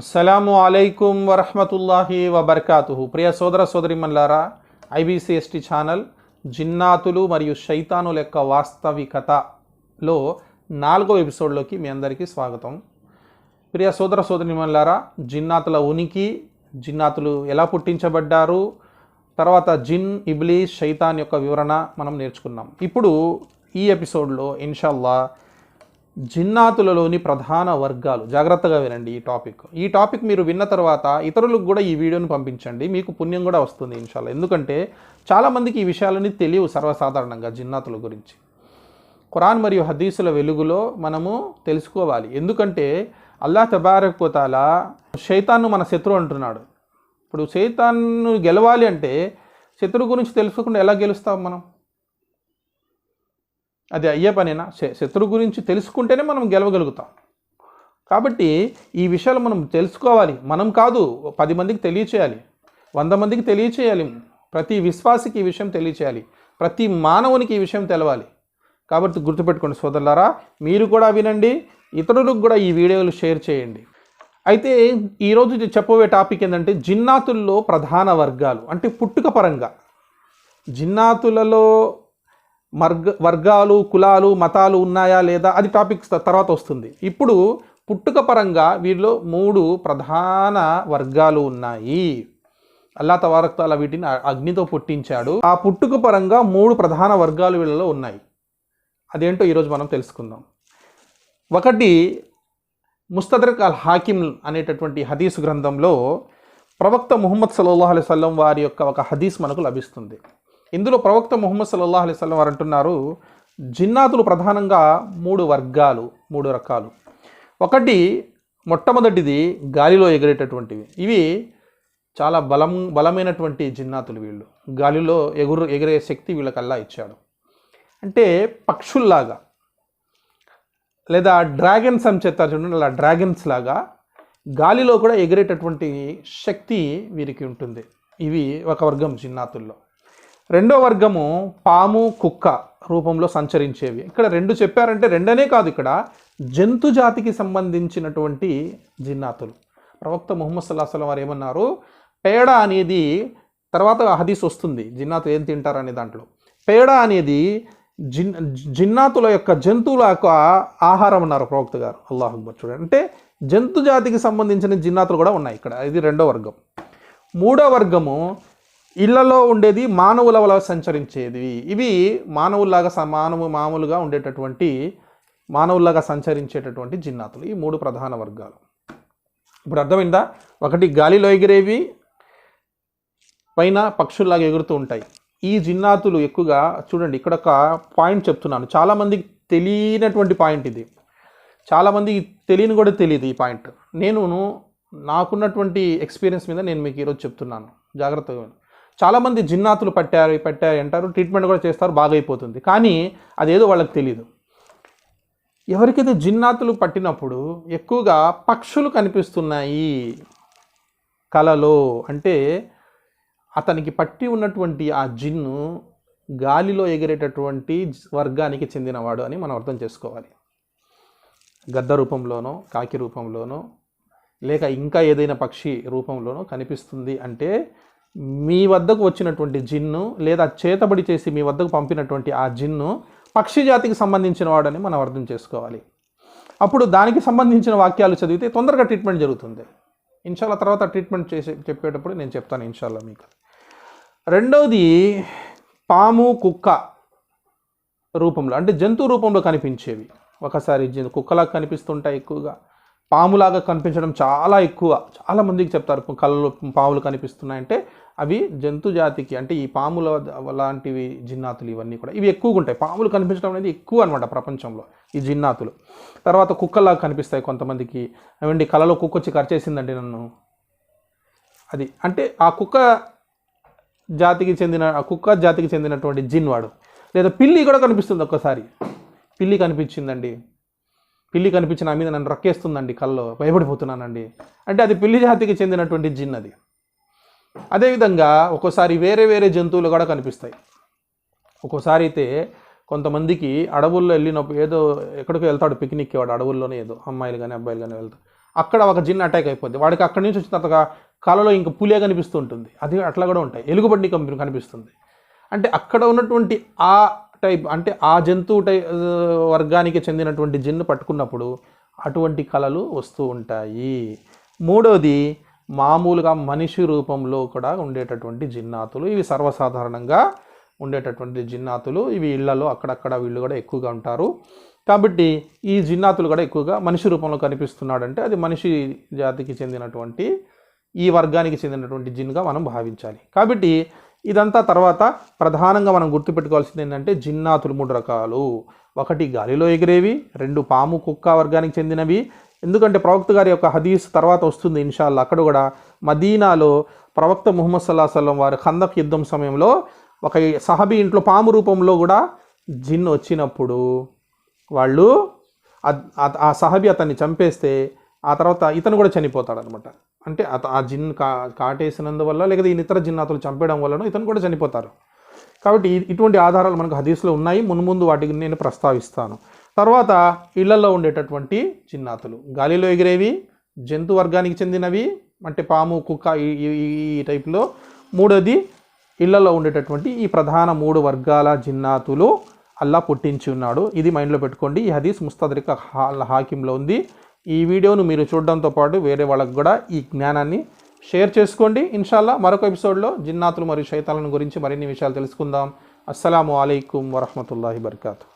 అస్సలం అలైకుం వరహమతుల్లాహి వబర్కాతు ప్రియ సోదర సోదరిమల్లారా ఐబీసీఎస్టీ ఛానల్ జిన్నాతులు మరియు శైతానుల యొక్క వాస్తవికతలో నాలుగో ఎపిసోడ్లోకి మీ అందరికీ స్వాగతం. ప్రియ సోదర సోదరిమల్లారా జిన్నాతుల ఉనికి జిన్నాతులు ఎలా పుట్టించబడ్డారు తర్వాత జిన్ ఇబ్లీస్ శైతాన్ యొక్క వివరణ మనం నేర్చుకున్నాం. ఇప్పుడు ఈ ఎపిసోడ్లో ఇన్షాల్లా జిన్నాతులలోని ప్రధాన వర్గాలు. జాగ్రత్తగా వినండి ఈ టాపిక్. ఈ టాపిక్ మీరు విన్న తర్వాత ఇతరులకు కూడా ఈ వీడియోని పంపించండి. మీకు పుణ్యం కూడా వస్తుంది ఇన్షాల్లో. ఎందుకంటే చాలామందికి ఈ విషయాలని తెలియవు సర్వసాధారణంగా జిన్నాతుల గురించి. ఖురాన్ మరియు హదీసుల వెలుగులో మనము తెలుసుకోవాలి. ఎందుకంటే అల్లా తబారకపోతాల శైతాన్ను మన శత్రువు అంటున్నాడు. ఇప్పుడు శైతాన్ను గెలవాలి అంటే శత్రువు గురించి తెలుసుకోకుండా ఎలా గెలుస్తాం మనం? అది అయ్యే పనేనా? శ- శత్రువు గురించి తెలుసుకుంటేనే మనం గెలవగలుగుతాం. కాబట్టి ఈ విషయాలు మనం తెలుసుకోవాలి. మనం కాదు పది మందికి తెలియచేయాలి. వంద మందికి తెలియచేయాలి. ప్రతి విశ్వాసికి ఈ విషయం తెలియచేయాలి. ప్రతి మానవునికి ఈ విషయం తెలవాలి. కాబట్టి గుర్తుపెట్టుకోండి సోదరులారా మీరు కూడా వినండి ఇతరులకు కూడా ఈ వీడియోలు షేర్ చేయండి. అయితే ఈరోజు చెప్పబోయే టాపిక్ ఏంటంటే జిన్నాతుల్లో ప్రధాన వర్గాలు అంటే పుట్టుక పరంగా. జిన్నాతులలో మర్గ వర్గాలు కులాలు మతాలు ఉన్నాయా లేదా అది టాపిక్ తర్వాత వస్తుంది. ఇప్పుడు పుట్టుక పరంగా వీళ్ళు మూడు ప్రధాన వర్గాలు ఉన్నాయి. అల్లా తవారక్తాల వీటిని అగ్నితో పుట్టించాడు. ఆ పుట్టుక పరంగా మూడు ప్రధాన వర్గాలు వీళ్ళలో ఉన్నాయి. అదేంటో ఈరోజు మనం తెలుసుకుందాం. ఒకటి ముస్తదరక్ అల్ హాకిమ్ అనేటటువంటి హదీస్ గ్రంథంలో ప్రవక్త ముహమ్మద్ సల్లల్లాహు అలైహి వారి యొక్క ఒక హదీస్ మనకు లభిస్తుంది. ఇందులో ప్రవక్త ముహమ్మద్ సల్లల్లాహు అలైహి వారు అంటున్నారు జిన్నాతులు ప్రధానంగా మూడు వర్గాలు మూడు రకాలు. ఒకటి మొట్టమొదటిది గాలిలో ఎగిరేటటువంటివి. ఇవి చాలా బలం బలమైనటువంటి జిన్నాతులు వీళ్ళు. గాలిలో ఎగురు ఎగిరే శక్తి వీళ్ళకల్లా ఇచ్చాడు. అంటే పక్షుల్లాగా లేదా డ్రాగన్స్ అని చెప్తారు చూడండి అలా డ్రాగన్స్ లాగా గాలిలో కూడా ఎగిరేటటువంటి శక్తి వీరికి ఉంటుంది. ఇవి ఒక వర్గం జిన్నాతుల్లో. రెండో వర్గము పాము కుక్క రూపంలో సంచరించేవి. ఇక్కడ రెండు చెప్పారంటే రెండనే కాదు ఇక్కడ. జంతు జాతికి సంబంధించినటువంటి జిన్నాతులు. ప్రవక్త ముహమ్మద్ సల్లాహం వారు ఏమన్నారు పేడ అనేది తర్వాత హదీస్ వస్తుంది. జిన్నాతులు ఏం తింటారనే అనే దాంట్లో. పేడ అనేది జిన్ జిన్నాతుల యొక్క జంతువుల యొక్క ఆహారం అన్నారు ప్రవక్త గారు. అల్లాహ్ చూడండి. అంటే జంతు జాతికి సంబంధించిన జిన్నాతులు కూడా ఉన్నాయి ఇక్కడ. ఇది రెండో వర్గం. మూడో వర్గము ఇళ్ళలో ఉండేది మానవుల వల్ల సంచరించేది. ఇవి మానవుల్లాగా సమానము మానవు మామూలుగా ఉండేటటువంటి మానవుల్లాగా సంచరించేటటువంటి జిన్నాతులు. ఈ మూడు ప్రధాన వర్గాలు. ఇప్పుడు అర్థమైందా? ఒకటి గాలిలో ఎగిరేవి పైన పక్షుల్లాగా ఎగురుతూ ఉంటాయి. ఈ జిన్నాతులు ఎక్కువగా చూడండి ఇక్కడ ఒక పాయింట్ చెప్తున్నాను. చాలామందికి తెలియనటువంటి పాయింట్ ఇది. చాలామందికి తెలియని కూడా తెలియదు ఈ పాయింట్. నేను నాకున్నటువంటి ఎక్స్పీరియన్స్ మీద నేను మీకు ఈరోజు చెప్తున్నాను. జాగ్రత్తగా చాలామంది జిన్నాతులు పట్టారు పట్టారు అంటారు ట్రీట్మెంట్ కూడా చేస్తారు బాగైపోతుంది. కానీ అదేదో వాళ్ళకి తెలియదు ఎవరికైతే జిన్నాతులు పట్టినప్పుడు ఎక్కువగా పక్షులు కనిపిస్తున్నాయి కలలో అంటే అతనికి పట్టి ఉన్నటువంటి ఆ జిన్ను గాలిలో ఎగిరేటటువంటి వర్గానికి చెందినవాడు అని మనం అర్థం చేసుకోవాలి. గద్ద రూపంలోనో కాకి రూపంలోనో లేక ఇంకా ఏదైనా పక్షి రూపంలోనో కనిపిస్తుంది అంటే మీ వద్దకు వచ్చినటువంటి జిన్ను లేదా చేతబడి చేసి మీ వద్దకు పంపినటువంటి ఆ జిన్ను పక్షి జాతికి సంబంధించిన వాడని మనం అర్థం చేసుకోవాలి. అప్పుడు దానికి సంబంధించిన వాక్యాలు చదివితే తొందరగా ట్రీట్మెంట్ జరుగుతుంది. ఇన్షాల్లా తర్వాత ట్రీట్మెంట్ చేసి చెప్పేటప్పుడు నేను చెప్తాను ఇన్షాల్లా మీకు. రెండవది పాము కుక్క రూపంలో అంటే జంతు రూపంలో కనిపించేవి. ఒకసారి కుక్కలా కనిపిస్తుంటాయి ఎక్కువగా. పాములాగా కనిపించడం చాలా ఎక్కువ. చాలా మందికి చెప్తారు కళ్ళలో పాములు కనిపిస్తున్నాయంటే అవి జంతు జాతికి అంటే ఈ పాముల లాంటివి జిన్నాతులు ఇవన్నీ కూడా. ఇవి ఎక్కువగా ఉంటాయి. పాములు కనిపించడం అనేది ఎక్కువ అనమాట ప్రపంచంలో ఈ జిన్నాతులు. తర్వాత కుక్కలాగా కనిపిస్తాయి కొంతమందికి. ఏమండి కళలో కుక్క వచ్చి కరిచేసిందండి నన్ను. అది అంటే ఆ కుక్క జాతికి చెందిన ఆ కుక్క జాతికి చెందినటువంటి జిన్ వాడు. లేదా పిల్లి కూడా కనిపిస్తుంది ఒక్కసారి. పిల్లి కనిపించిందండి. పిల్లి కనిపించి నా మీద నన్ను రక్కేస్తుందండి కల్లో భయపడిపోతున్నానండి. అంటే అది పిల్లి జాతికి చెందినటువంటి జిన్ అది. అదేవిధంగా ఒక్కోసారి వేరే వేరే జంతువులు కూడా కనిపిస్తాయి. ఒక్కోసారి అయితే కొంతమందికి అడవుల్లో వెళ్ళినప్పుడు ఏదో ఎక్కడికో వెళ్తాడు పిక్నిక్కి వాడు అడవుల్లోనే ఏదో అమ్మాయిలు కానీ అబ్బాయిలు కానీ వెళ్తారు. అక్కడ ఒక జిన్ అటాక్ అయిపోద్ది. వాడికి అక్కడి నుంచి వచ్చిన తర్వాత కళలో ఇంక పులే కనిపిస్తూ ఉంటుంది. అది అట్లా కూడా ఉంటాయి. ఎలుగుబండి కంపెనీ కనిపిస్తుంది. అంటే అక్కడ ఉన్నటువంటి ఆ టైప్ అంటే ఆ జంతువు టై వర్గానికి చెందినటువంటి జిన్ను పట్టుకున్నప్పుడు అటువంటి కళలు వస్తూ ఉంటాయి. మూడవది మామూలుగా మనిషి రూపంలో కూడా ఉండేటటువంటి జిన్నాతులు. ఇవి సర్వసాధారణంగా ఉండేటటువంటి జిన్నాతులు. ఇవి ఇళ్ళలో అక్కడక్కడ వీళ్ళు కూడా ఎక్కువగా ఉంటారు. కాబట్టి ఈ జిన్నాతులు కూడా ఎక్కువగా మనిషి రూపంలో కనిపిస్తున్నాడంటే అది మనిషి జాతికి చెందినటువంటి ఈ వర్గానికి చెందినటువంటి జిన్గా మనం భావించాలి. కాబట్టి ఇదంతా తర్వాత ప్రధానంగా మనం గుర్తుపెట్టుకోవాల్సింది ఏంటంటే జిన్నాతులు మూడు రకాలు. ఒకటి గాలిలో ఎగిరేవి రెండు పాము కుక్క వర్గానికి చెందినవి. ఎందుకంటే ప్రవక్త గారి యొక్క హదీస్ తర్వాత వస్తుంది ఇన్షాల్లా. అక్కడ కూడా మదీనాలో ప్రవక్త ముహమ్మద్ సల్లాహ్ సల్లం వారి ఖందక్ యుద్ధం సమయంలో ఒక సహబీ ఇంట్లో పాము రూపంలో కూడా జిన్ వచ్చినప్పుడు వాళ్ళు ఆ- సహబి అతన్ని చంపేస్తే ఆ తర్వాత ఇతను కూడా చనిపోతాడనమాట. అంటే అత ఆ జిన్ కా కాటేసినందువల్ల లేకపోతే ఈ ఇతర జిన్నాతులు చంపేయడం వలన ఇతను కూడా చనిపోతారు. కాబట్టి ఇటువంటి ఆధారాలు మనకు హదీస్లో ఉన్నాయి. మున్ముందు వాటికి నేను ప్రస్తావిస్తాను. తర్వాత ఇళ్ళలో ఉండేటటువంటి జిన్నాతులు. గాలిలో ఎగిరేవి జంతు వర్గానికి చెందినవి అంటే పాము కుక్క ఈ ఈ- టైప్లో. మూడోది ఇళ్ళలో ఉండేటటువంటి ఈ ప్రధాన మూడు వర్గాల జిన్నాతులు అల్లా పుట్టించి ఉన్నాడు. ఇది మైండ్లో పెట్టుకోండి. ఈ హదీస్ ముస్తాదరిక హా హాకింలో ఉంది. ఈ వీడియోను మీరు చూడడంతో పాటు వేరే వాళ్ళకు కూడా ఈ జ్ఞానాన్ని షేర్ చేసుకోండి. ఇన్షాల్లా మరొక ఎపిసోడ్లో జిన్నాతులు మరియు శైతాలను గురించి మరిన్ని విషయాలు తెలుసుకుందాం. అస్సలాము అయికం వరహమూల బర్కాతు.